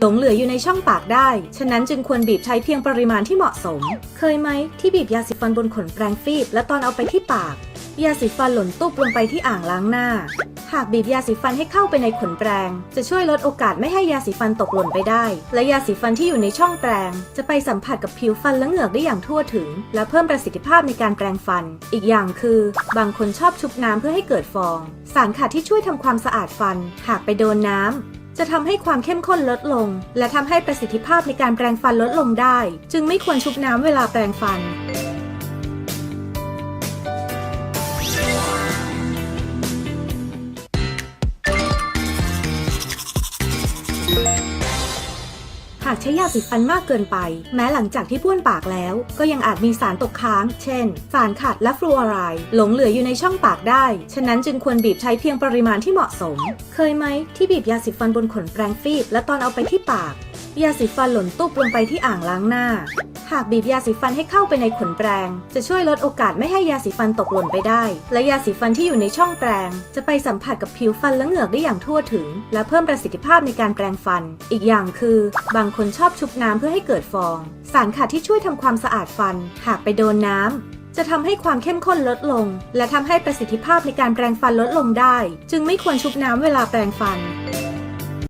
หลงเหลืออยู่ในช่องปากได้ ฉะนั้นจึงควรบีบใช้เพียงปริมาณที่เหมาะสม เคยไหมที่บีบยาสีฟันบนขนแปรงฟีบ และตอนเอาไปที่ปาก ยาสีฟันหล่นตุ๊บลงไปที่อ่างล้างหน้า หากบีบยาสีฟันให้เข้าไปในขนแปรง จะช่วยลดโอกาสไม่ให้ยาสีฟันตกหล่นไปได้ และยาสีฟันที่อยู่ในช่องแปรง จะไปสัมผัสกับผิวฟันและเหงือกได้อย่างทั่วถึง และเพิ่มประสิทธิภาพในการแปรงฟัน อีกอย่างคือ บางคนชอบชุบน้ำเพื่อให้เกิดฟอง สารขัดที่ช่วยทำความสะอาดฟัน หากไปโดนน้ำ จะทำให้ความเข้มข้นลดลง และทำให้ประสิทธิภาพในการแปรงฟันลดลงได้ จึงไม่ควรชุบน้ำเวลาแปรงฟันากใช้ยาสีฟันมากเกินไป แม้หลังจากที่บ้วนปากแล้ว ก็ยังอาจมีสารตกค้าง เช่น สารขัดและฟลูออไรด์หลงเหลืออยู่ในช่องปากได้ ฉะนั้นจึงควรบีบใช้เพียงปริมาณที่เหมาะสม เคยไหมที่บีบยาสีฟันบนขนแปรงฟีบและตอนเอาไปที่ปาก ยาสีฟันหล่นตุ๊บลงไปที่อ่างล้างหน้า หากบีบยาสีฟันให้เข้าไปในขนแปรง จะช่วยลดโอกาสไม่ให้ยาสีฟันตกหล่นไปได้ และยาสีฟันที่อยู่ในช่องแปรง จะไปสัมผัสกับผิวฟันและเหงือกได้อย่างทั่วถึง และเพิ่มประสิทธิภาพในการแปรงฟัน อีกอย่างคือ บางคนชอบชุบน้ำเพื่อให้เกิดฟอง สารขัดที่ช่วยทำความสะอาดฟัน หากไปโดนน้ำจะทำให้ความเข้มข้นลดลง และทำให้ประสิทธิภาพในการแปรงฟันลดลงได้ จึงไม่ควรชุบน้ำเวลาแปรงฟัน